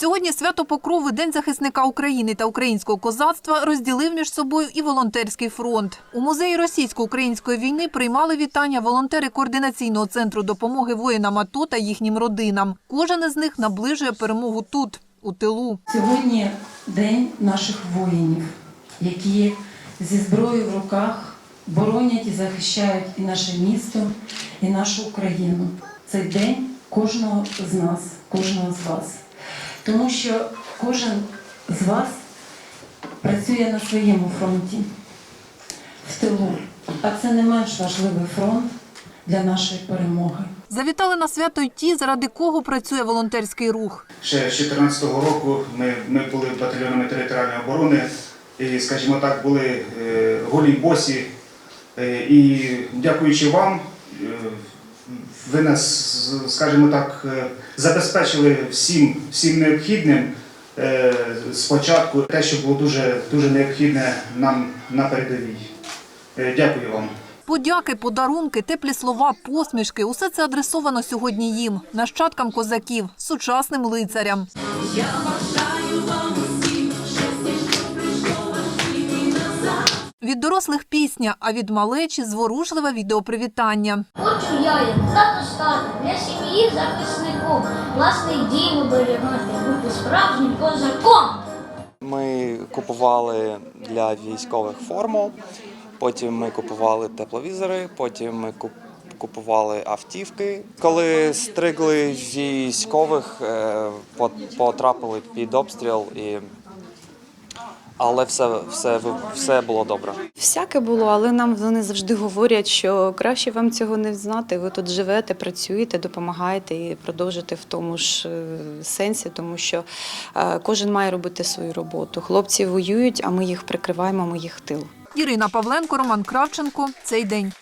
Сьогодні свято Покрови, День захисника України та українського козацтва розділив між собою і волонтерський фронт. У музеї російсько-української війни приймали вітання волонтери координаційного центру допомоги воїнам АТО та їхнім родинам. Кожен із них наближує перемогу тут, у тилу. Сьогодні день наших воїнів, які зі зброєю в руках боронять і захищають і наше місто, і нашу Україну. Цей день кожного з нас, кожного з вас. Тому що кожен з вас працює на своєму фронті, в тилу. А це не менш важливий фронт для нашої перемоги. Завітали на свято й ті, заради кого працює волонтерський рух. Ще з 2014 року ми, ми були батальйонами територіальної оборони і, скажімо так, були е, голі босі. Е, і дякуючи вам, е, ви нас, скажімо так, е, забезпечили всім, всім необхідним е, спочатку те, що було дуже, дуже необхідне нам на передовій. Е, Дякую вам. Подяки, подарунки, теплі слова, посмішки – усе це адресовано сьогодні їм, нащадкам козаків, сучасним лицарям. Від дорослих пісня, а від малечі зворушливе відеопривітання. Хочу я, як тато стати, для сім'ї захисником, власний дім оберігати, бути справжнім козаком. Ми купували для військових форму, потім ми купували тепловізори, потім ми куп- купували автівки. Коли стригли військових, е, потрапили під обстріл, і... але все, все, все було добре. Всяке було, але нам вони завжди говорять, що краще вам цього не знати. Ви тут живете, працюєте, допомагаєте і продовжите в тому ж е, сенсі, тому що е, кожен має робити свою роботу. Хлопці воюють, а ми їх прикриваємо, ми їх тил. Ірина Павленко, Роман Кравченко. Цей день.